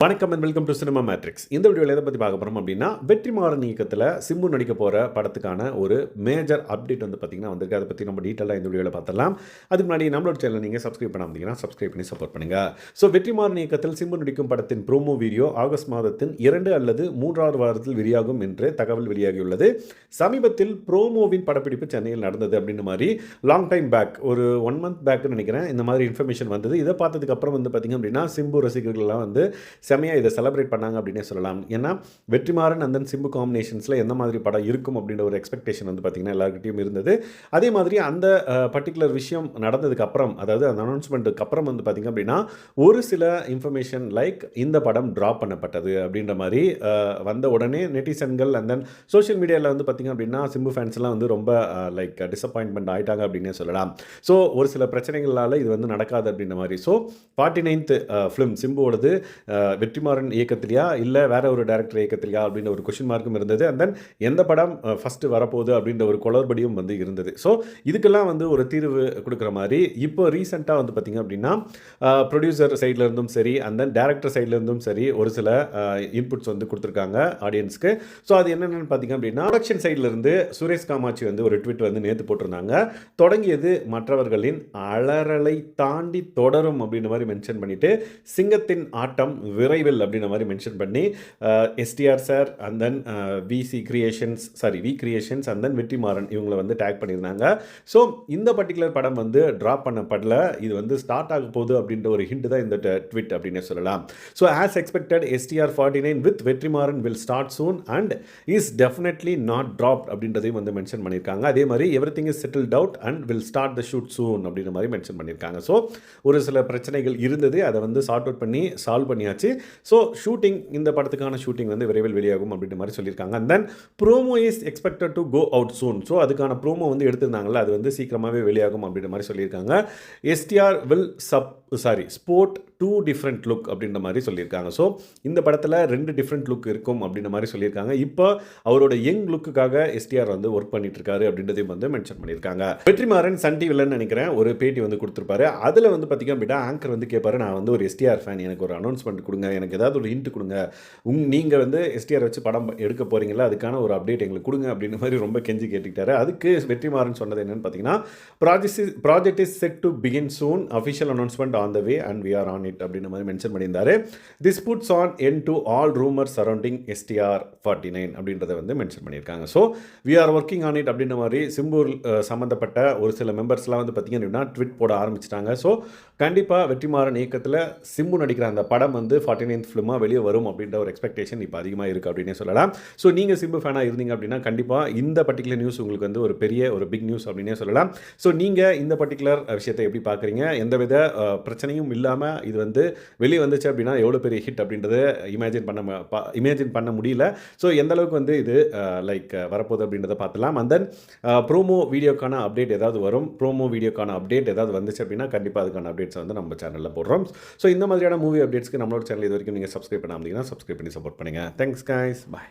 வணக்கம் and welcome to Cinema Matrix இந்த வீடியோவில் எதை பற்றி பார்க்க போகிறோம் அப்படின்னா வெற்றிமாறன் இயக்கத்தில் சிம்பு நடிக்க போகிற படத்துக்கான ஒரு மேஜர் அப்டேட் வந்து பார்த்திங்கன்னா வந்திருக்கு. அதை பற்றி நம்ம டீட்டெயிலாக இந்த வீடியோவில் பார்த்தலாம் அதுக்கு முன்னாடி நம்மளோட சேனல் நீங்கள் சப்ஸ்கிரைப் பண்ணாமீங்கன்னா சப்ஸ்கிரைப் பண்ணி சப்போர்ட் பண்ணுங்கள் ஸோ வெற்றிமாறன் இயக்கத்தில் சிம்பு நடிக்கும் படத்தின் ப்ரோமோ வீடியோ ஆகஸ்ட் மாதத்தின் இரண்டு அல்லது மூன்றாவது வாரத்தில் வெளியாகும் என்று தகவல் வெளியாகியுள்ளது. சமீபத்தில் ப்ரோமோவின் படப்பிடிப்பு சென்னையில் நடந்தது அப்படின்னு மாதிரி லாங் டைம் பேக் ஒரு ஒன் மந்த் பேக்னு நினைக்கிறேன். இந்த மாதிரி இன்ஃபர்மேஷன் வந்தது. இதை பார்த்ததுக்கப்புறம் வந்து பார்த்திங்க அப்படின்னா சிம்பு ரசிகர்கள்லாம் வந்து செமையாக இதை செலிப்ரேட் பண்ணாங்க அப்படின்னே சொல்லலாம். ஏன்னா வெற்றிமாறன் அந்தன் சிம்பு காம்பினேஷன்ஸில் எந்த மாதிரி படம் இருக்கும் அப்படின்ற ஒரு எக்ஸ்பெக்டேஷன் வந்து பார்த்திங்கன்னா எல்லாருக்கிட்டையும் இருந்தது. அதே மாதிரி அந்த பர்டிகுலர் விஷயம் நடந்ததுக்கு அப்புறம் அதாவது அந்த அனௌன்ஸ்மெண்ட்டுக்கு அப்புறம் வந்து பார்த்திங்க அப்படின்னா ஒரு சில இன்ஃபர்மேஷன் லைக் இந்த படம் ட்ராப் பண்ணப்பட்டது அப்படின்ற மாதிரி வந்த உடனே நெட்டிசன்கள் அண்ட் தென் சோஷியல் மீடியாவில் வந்து பார்த்திங்க அப்படின்னா சிம்பு ஃபேன்ஸ்லாம் வந்து ரொம்ப லைக் டிசப்பாயின்மெண்ட் ஆகிட்டாங்க அப்படின்னே சொல்லலாம். ஸோ ஒரு சில பிரச்சனைகளால் இது வந்து நடக்காது அப்படின்ற மாதிரி. ஸோ ஃபார்ட்டி நைன்த் ஃபிலிம் சிம்புவோடது வெற்றிமாறன் இயக்கத்திலையா? இல்லை வேற ஒரு டேரக்டர் இயக்கத்திலையா? அப்படின்ற ஒரு கொஷின் மார்க்கும் இருந்தது. அண்ட் தென் எந்த படம் ஃபஸ்ட்டு வரப்போகுது அப்படின்ற ஒரு குளறுபடியும் வந்து இருந்தது. ஸோ இதுக்கெல்லாம் வந்து ஒரு தீர்வு கொடுக்குற மாதிரி இப்போ ரீசெண்டாக வந்து பார்த்திங்க அப்படின்னா ப்ரொடியூசர் சைடில் இருந்தும் சரி அண்ட் தென் டேரக்டர் சைட்லேருந்தும் சரி ஒரு சில இன்புட்ஸ் வந்து கொடுத்துருக்காங்க ஆடியன்ஸ்க்கு ஸோ அது என்னென்னு பார்த்தீங்க அப்படின்னா ப்ரொடக்ஷன் சைட்லேருந்து சுரேஷ் காமாட்சி வந்து ஒரு ட்வீட் வந்து நேற்று போட்டிருந்தாங்க. தொடங்கியது மற்றவர்களின் அலறலை தாண்டி தொடரும் அப்படின்ற மாதிரி மென்ஷன் பண்ணிவிட்டு சிங்கத்தின் ஆட்டம் விரைவில் அப்படின்ற மாதிரி மென்ஷன் பண்ணி STR sir and then VC Creations sorry V Creations and then Vetrimaaran இவங்களை வந்து டேக் பண்ணியிருந்தாங்க. ஸோ இந்த பர்டிகுலர் படம் வந்து ட்ராப் பண்ணப்படல. இது வந்து ஸ்டார்ட் ஆக போகுது அப்படின்ற ஒரு ஹிண்ட் தான் இந்த ட்விட் அப்படின்னு சொல்லலாம். So as expected STR forty nine with Vetrimaaran will start soon and is definitely not drop அப்படின்றதையும் வந்து மென்ஷன் பண்ணியிருக்காங்க. அதே மாதிரி everything is settle down and will start the shoot soon அப்படின்ற மாதிரி மென்ஷன் பண்ணியிருக்காங்க. ஸோ ஒரு சில பிரச்சனைகள் இருந்தது. அதை வந்து சார்ட் அவுட் பண்ணி சால்வ் பண்ணியாச்சு. ஸோ ஷூட்டிங் இந்த படத்துக்கான ஷூட்டிங் வந்து விரைவில் வெளியாகும் அப்படின்ற மாதிரி சொல்லியிருக்காங்க. And then promo is expected to go out soon so அதுக்கான ப்ரோமோ வந்து எடுத்திருந்தாங்கல்ல அது வந்து சீக்கிரமாகவே வெளியாகும் அப்படின்ற மாதிரி சொல்லியிருக்காங்க. STR will sub sorry sport two different look அப்படின்ற மாதிரி சொல்லியிருக்காங்க. ஸோ இந்த படத்தில் ரெண்டு டிஃப்ரெண்ட் லுக் இருக்கும் அப்படின்ற மாதிரி சொல்லியிருக்காங்க. இப்போ அவரோட யங் லுக்குக்காக எஸ்டிஆர் வந்து ஒர்க் பண்ணிட்டு இருக்காரு அப்படின்றதையும் வந்து மென்ஷன் பண்ணியிருக்காங்க. வெற்றிமாறன் சன் டிவிலன்னு நினைக்கிறேன் ஒரு பேட்டி வந்து கொடுத்துருப்பாரு. அதில் வந்து பார்த்தீங்க அப்படின்னா ஆங்கர் வந்து கேட்பாரு நான் வந்து ஒரு எஸ்டிஆர் ஃபேன் எனக்கு ஒரு அனௌன்ஸ்மெண்ட் கொடுங்க. எனக்கு ஏதாவது ஒரு ஹிண்ட் கொடுங்க. உங் நீங்கள் வந்து எஸ்டிஆர் வச்சு படம் எடுக்க போகிறீங்களா அதுக்கான ஒரு அப்டேட் எங்களுக்கு கொடுங்க அப்படின்ற மாதிரி ரொம்ப கெஞ்சி கேட்டுக்கிட்டாரு. அதுக்கு வெற்றிமாறன் சொன்னது என்னென்னு பார்த்தீங்கன்னா project project is set to begin soon official announcement on the way and we are on it அப்படின்ற மாதிரி மென்ஷன் பண்ணியிருந்தாரு. This puts an end to all rumour surrounding STR forty nine அப்படின்றத வந்து மென்ஷன் பண்ணியிருக்காங்க. So we are working on it அப்படின்ற மாதிரி சிம்பூர் சம்மந்தப்பட்ட ஒரு சில மெம்பர்ஸ்லாம் வந்து பார்த்தீங்க அப்படின்னா ட்விட் போட ஆரம்பிச்சிட்டாங்க. ஸோ கண்டிப்பாக வெற்றிமாறன் இயக்கத்தில் சிம்பு நடிக்கிற அந்த படம் வந்து ஃபார்ட்டி நைன்த் ஃபிலிமாக வெளியே வரும் அப்படின்ற ஒரு எக்ஸ்பெக்டேஷன் இப்போ அதிகமாக இருக்குது அப்படின்னே சொல்லலாம். ஸோ நீங்கள் சிம்பு ஃபேனாக இருந்தீங்க அப்படின்னா கண்டிப்பாக இந்த பர்டிகுலர் நியூஸ் உங்களுக்கு வந்து ஒரு பெரிய ஒரு பிக் நியூஸ் அப்படின்னே சொல்லலாம். ஸோ நீங்கள் இந்த பர்டிகுலர் விஷயத்தை எப்படி பார்க்குறீங்க எந்தவித பிரச்சனையும் இல்லாமல் இது வந்து வெளியே வந்துச்சு அப்படின்னா எவ்வளோ பெரிய ஹிட் அப்படின்றத இமேஜின் பண்ண இமேஜின் பண்ண முடியல. ஸோ எந்த அளவுக்கு வந்து இது லைக் வரப்போகுது அப்படின்றத பார்த்துலாம் அண்ட் தென் ப்ரோமோ வீடியோக்கான அப்டேட் ஏதாவது வரும். ப்ரோமோ வீடியோக்கான அப்டேட் ஏதாவது வந்துச்சு அப்படின்னா கண்டிப்பாக அதுக்கான அப்டேட்ஸ் வந்து நம்ம சேனலில் போடுறோம். ஸோ இந்த மாதிரியான மூவி அப்டேட்ஸ்க்கு நம்மளோட சேனல் இது வரைக்கும் நீங்கள் சப்ஸ்கிரைப் பண்ணாமல் சப்ஸ்கிரைப் பண்ணி சப்போர்ட் பண்ணுங்கள் தேங்க்ஸ் காய்ஸ் பாய்